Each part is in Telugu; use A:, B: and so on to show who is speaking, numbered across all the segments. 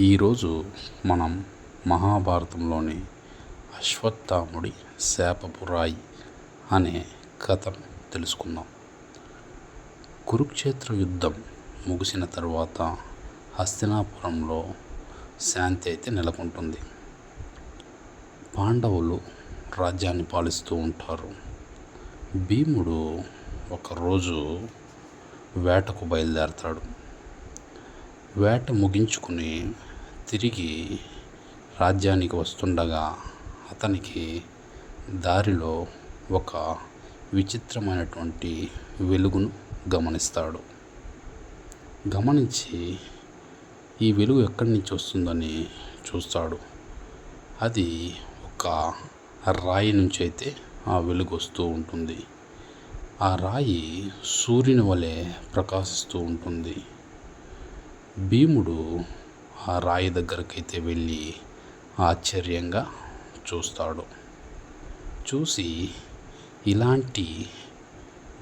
A: ఈరోజు మనం మహాభారతంలోని అశ్వత్థాముడి శాపపు రాయి అనే కథను తెలుసుకుందాం. కురుక్షేత్ర యుద్ధం ముగిసిన తర్వాత హస్తినాపురంలో శాంతి అయితే నెలకొంటుంది. పాండవులు రాజ్యాన్ని పాలిస్తూ ఉంటారు. భీముడు ఒకరోజు వేటకు బయలుదేరతాడు. వేట ముగించుకుని తిరిగి రాజ్యానికి వస్తుండగా అతనికి దారిలో ఒక విచిత్రమైనటువంటి వెలుగును గమనిస్తాడు. గమనించి ఈ వెలుగు ఎక్కడి నుంచి వస్తుందని చూస్తాడు. అది ఒక రాయి నుంచి అయితే ఆ వెలుగు వస్తూ ఉంటుంది. ఆ రాయి సూర్యుని వలె ప్రకాశిస్తూ ఉంటుంది. భీముడు ఆ రాయి దగ్గరకైతే వెళ్ళి ఆశ్చర్యంగా చూస్తాడు. చూసి ఇలాంటి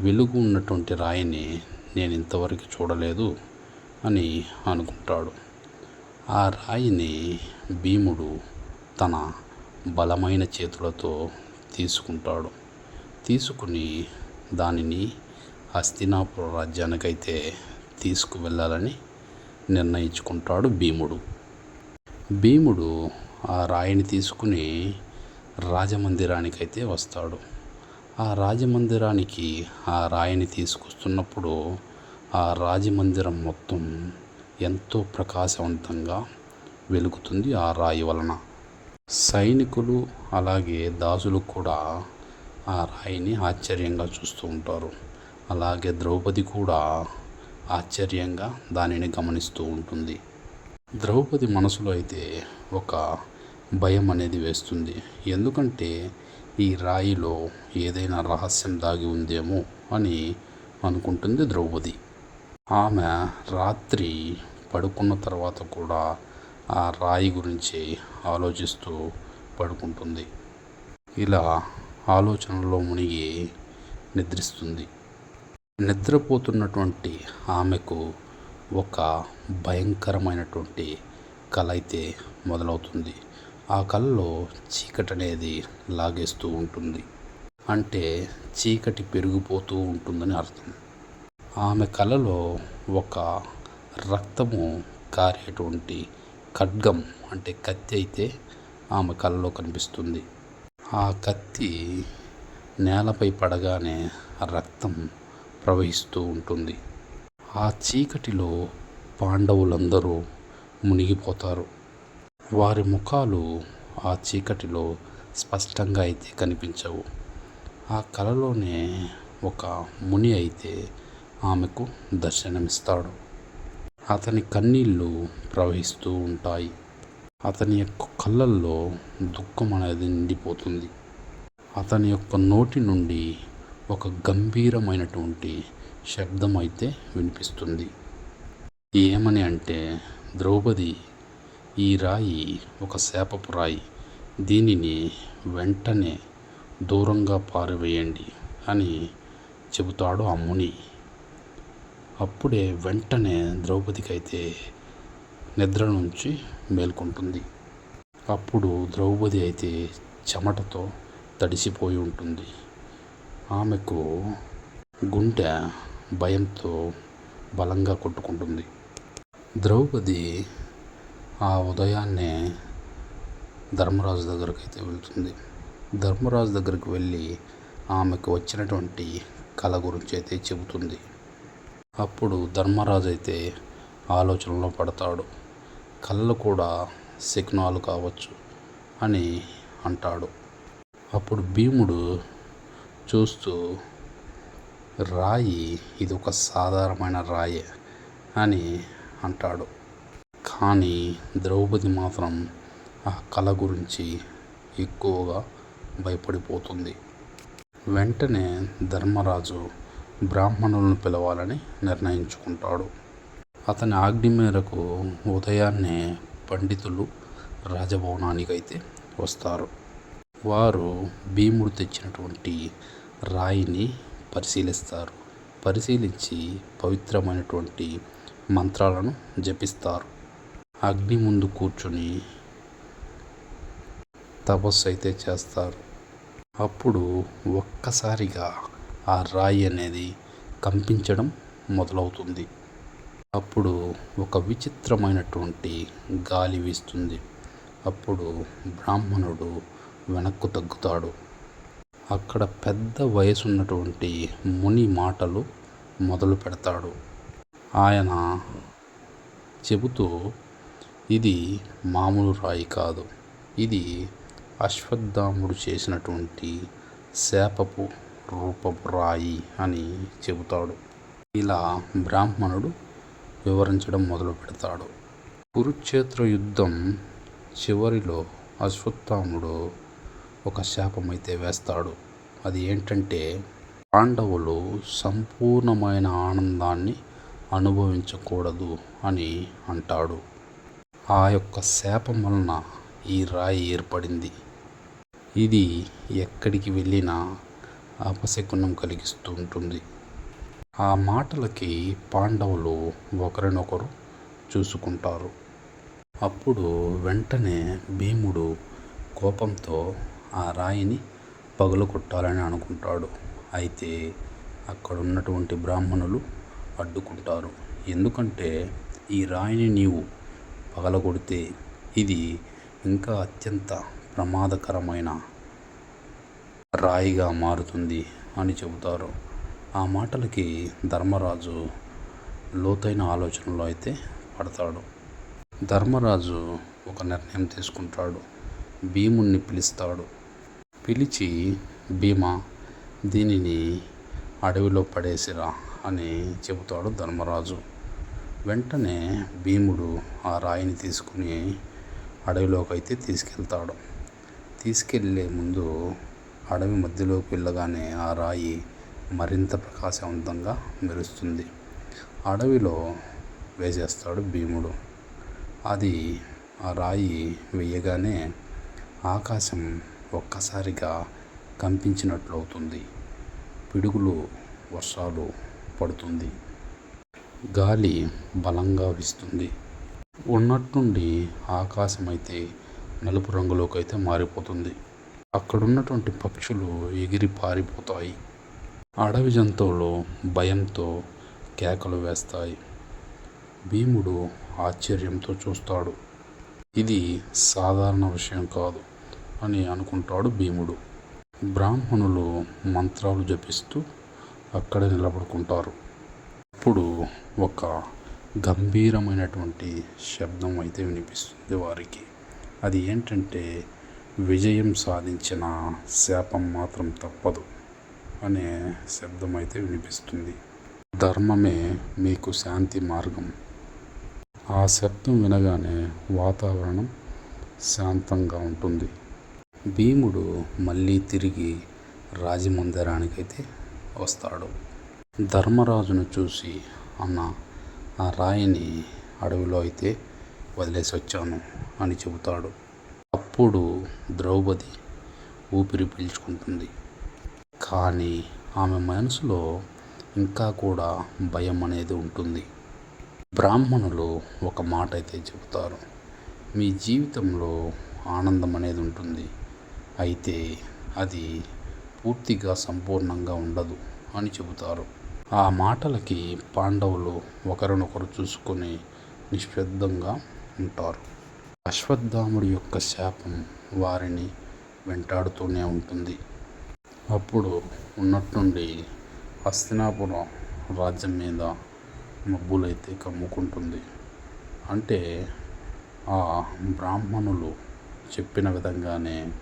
A: వెలుగు ఉన్నటువంటి రాయిని నేను ఇంతవరకు చూడలేదు అని అనుకుంటాడు. ఆ రాయిని భీముడు తన బలమైన చేతులతో తీసుకుంటాడు. తీసుకుని దానిని హస్తినాపుర రాజ్యానికైతే తీసుకువెళ్ళాలని నిర్ణయించుకుంటాడు భీముడు. భీముడు ఆ రాయిని తీసుకుని రాజమందిరానికైతే వస్తాడు. ఆ రాజమందిరానికి ఆ రాయిని తీసుకొస్తున్నప్పుడు ఆ రాజమందిరం మొత్తం ఎంతో ప్రకాశవంతంగా వెలుగుతుంది ఆ రాయి వలన. సైనికులు అలాగే దాసులు కూడా ఆ రాయిని ఆశ్చర్యంగా చూస్తూ ఉంటారు. అలాగే ద్రౌపది కూడా ఆశ్చర్యంగా దానిని గమనిస్తూ ఉంటుంది. ద్రౌపది మనసులో అయితే ఒక భయం అనేది వేస్తుంది. ఎందుకంటే ఈ రాయిలో ఏదైనా రహస్యం దాగి ఉందేమో అని అనుకుంటుంది ద్రౌపది. ఆమె రాత్రి పడుకున్న తర్వాత కూడా ఆ రాయి గురించి ఆలోచిస్తూ పడుకుంటుంది. ఇలా ఆలోచనలో మునిగి నిద్రిస్తుంది. నిద్రపోతున్నటువంటి ఆమెకు ఒక భయంకరమైనటువంటి కళ అయితే మొదలవుతుంది. ఆ కళలో చీకటి అనేది లాగేస్తూ ఉంటుంది. అంటే చీకటి పెరిగిపోతూ ఉంటుందని అర్థం. ఆమె కళలో ఒక రక్తము కారేటువంటి ఖడ్గం అంటే కత్తి అయితే ఆమె కళలో కనిపిస్తుంది. ఆ కత్తి నేలపై పడగానే రక్తం ప్రవహిస్తూ ఉంటుంది. ఆ చీకటిలో పాండవులందరూ మునిగిపోతారు. వారి ముఖాలు ఆ చీకటిలో స్పష్టంగా అయితే కనిపించవు. ఆ కలలోనే ఒక ముని అయితే ఆమెకు దర్శనమిస్తాడు. అతని కన్నీళ్ళు ప్రవహిస్తూ ఉంటాయి. అతని యొక్క కళ్ళల్లో దుఃఖం అనేది నిండిపోతుంది. అతని యొక్క నోటి నుండి ఒక గంభీరమైనటువంటి శబ్దం అయితే వినిపిస్తుంది. ఏమని అంటే ద్రౌపది ఈ రాయి ఒక శాపపు రాయి. దీనిని వెంటనే దూరంగా పారవేయండి అని చెబుతాడు ఆ ముని. అప్పుడే వెంటనే ద్రౌపదికి అయితే నిద్ర నుంచి మేల్కొంటుంది. అప్పుడు ద్రౌపది అయితే చెమటతో తడిసిపోయి ఉంటుంది. ఆమెకు గుండె భయంతో బలంగా కొట్టుకుంటుంది. ద్రౌపది ఆ ఉదయాన్నే ధర్మరాజు దగ్గరకు అయితే వెళ్తుంది. ధర్మరాజు దగ్గరికి వెళ్ళి ఆమెకు వచ్చినటువంటి కళ గురించి అయితే చెబుతుంది. అప్పుడు ధర్మరాజు అయితే ఆలోచనలో పడతాడు. కళ్ళు కూడా శకునాలు కావచ్చు అని అంటాడు. అప్పుడు భీముడు చూస్తూ రాయి ఇది ఒక సాధారణమైన రాయి అని అంటాడు. కానీ ద్రౌపది మాత్రం ఆ కళ గురించి ఎక్కువగా భయపడిపోతుంది. వెంటనే ధర్మరాజు బ్రాహ్మణులను పిలవాలని నిర్ణయించుకుంటాడు. అతని ఆజ్ఞ మేరకు ఉదయాన్నే పండితులు రాజభవనానికైతే వస్తారు. వారు భీముడు తెచ్చినటువంటి రాయిని పరిశీలిస్తారు. పరిశీలించి పవిత్రమైనటువంటి మంత్రాలను జపిస్తారు. అగ్ని ముందు కూర్చుని తపస్సు అయితే చేస్తారు. అప్పుడు ఒక్కసారిగా ఆ రాయి అనేది కంపించడం మొదలవుతుంది. అప్పుడు ఒక విచిత్రమైనటువంటి గాలి వీస్తుంది. అప్పుడు బ్రాహ్మణుడు వెనక్కు తగ్గుతాడు. అక్కడ పెద్ద వయసున్నటువంటి ముని మాటలు మొదలు పెడతాడు. ఆయన చెబుతూ ఇది మామూలు రాయి కాదు. ఇది అశ్వత్థాముడు చేసినటువంటి శాపపు రూపపు రాయి అని చెబుతాడు. ఇలా బ్రాహ్మణుడు వివరించడం మొదలు పెడతాడు. కురుక్షేత్ర యుద్ధం చివరిలో అశ్వత్థాముడు ఒక శాపం అయితే వేస్తాడు. అది ఏంటంటే పాండవులు సంపూర్ణమైన ఆనందాన్ని అనుభవించకూడదు అని అంటాడు. ఆ యొక్క శాపం వలన ఈ రాయి ఏర్పడింది. ఇది ఎక్కడికి వెళ్ళినా అపశకునం కలిగిస్తూ ఉంటుంది ఆ మాటలకి పాండవులు ఒకరినొకరు చూసుకుంటారు. అప్పుడు వెంటనే భీముడు కోపంతో ఆ రాయిని పగులు కొట్టాలని అనుకుంటాడు. అయితే అక్కడ ఉన్నటువంటి బ్రాహ్మణులు అడ్డుకుంటారు. ఎందుకంటే ఈ రాయిని నీవు పగలగొడితే ఇది ఇంకా అత్యంత ప్రమాదకరమైన రాయిగా మారుతుంది అని చెబుతారు. ఆ మాటలకి ధర్మరాజు లోతైన ఆలోచనలో అయితే పడతాడు. ధర్మరాజు ఒక నిర్ణయం తీసుకుంటాడు. భీముణ్ణి పిలుస్తాడు. పిలిచి భీమా దీనిని అడవిలో పడేసిరా అని చెబుతాడు ధర్మరాజు. వెంటనే భీముడు ఆ రాయిని తీసుకుని అడవిలోకి అయితే తీసుకెళ్తాడు. తీసుకెళ్ళే ముందు అడవి మధ్యలోకి వెళ్ళగానే ఆ రాయి మరింత ప్రకాశవంతంగా మెరుస్తుంది. అడవిలో వేసేస్తాడు భీముడు. అది ఆ రాయి వేయగానే ఆకాశం ఒక్కసారిగా కంపించినట్లు అవుతుంది పిడుగులు వర్షాలు పడుతుంది. గాలి బలంగా వీస్తుంది. ఉన్నట్టుండి ఆకాశం అయితే నలుపు రంగులోకి అయితే మారిపోతుంది. అక్కడున్నటువంటి పక్షులు ఎగిరి పారిపోతాయి. అడవి జంతువులు భయంతో కేకలు వేస్తాయి. భీముడు ఆశ్చర్యంతో చూస్తాడు. ఇది సాధారణ విషయం కాదు. అని అనుకుంటాడు భీముడు. బ్రాహ్మణులు మంత్రాలు జపిస్తూ అక్కడే నిలబడుకుంటారు. అప్పుడు ఒక గంభీరమైనటువంటి శబ్దం అయితే వినిపిస్తుంది వారికి. అది ఏంటంటే విజయం సాధించిన శాపం మాత్రం తప్పదు అనే శబ్దం అయితే వినిపిస్తుంది. ధర్మమే మీకు శాంతి మార్గం. ఆ శబ్దం వినగానే వాతావరణం శాంతంగా ఉంటుంది. భీముడు మళ్ళీ తిరిగి రాజమందిరానికైతే వస్తాడు. ధర్మరాజును చూసి అన్న ఆ రాయిని అడవిలో అయితే వదిలేసి వచ్చాను అని చెబుతాడు. అప్పుడు ద్రౌపది ఊపిరి పీల్చుకుంటుంది. కానీ ఆమె మనసులో ఇంకా కూడా భయం అనేది ఉంటుంది. బ్రాహ్మణులు ఒక మాట అయితే చెబుతారు. మీ జీవితంలో ఆనందం అనేది ఉంటుంది. అయితే అది పూర్తిగా సంపూర్ణంగా ఉండదు అని చెబుతారు. ఆ మాటలకి పాండవులు ఒకరినొకరు చూసుకొని నిశ్శబ్దంగా ఉంటారు. అశ్వత్థాముడి యొక్క శాపం వారిని వెంటాడుతూనే ఉంటుంది. అప్పుడు ఉన్నట్టుండి హస్తినాపురం రాజ్యం మీద మబ్బులైతే కమ్ముకుంటుంది. అంటే ఆ బ్రాహ్మణులు చెప్పిన విధంగానే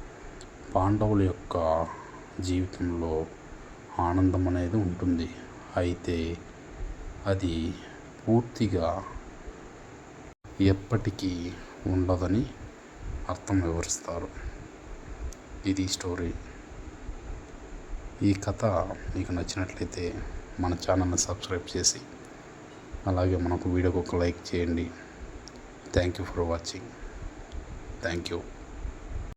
A: పాండవుల యొక్క జీవితంలో ఆనందం అనేది ఉంటుంది. అయితే అది పూర్తిగా ఎప్పటికీ ఉండదని అర్థం వివరిస్తారు. ఇది స్టోరీ. ఈ కథ మీకు నచ్చినట్లయితే మన ఛానల్ని సబ్స్క్రైబ్ చేసి అలాగే మనకు వీడియోకి ఒక లైక్ చేయండి. Thank you for watching. Thank you.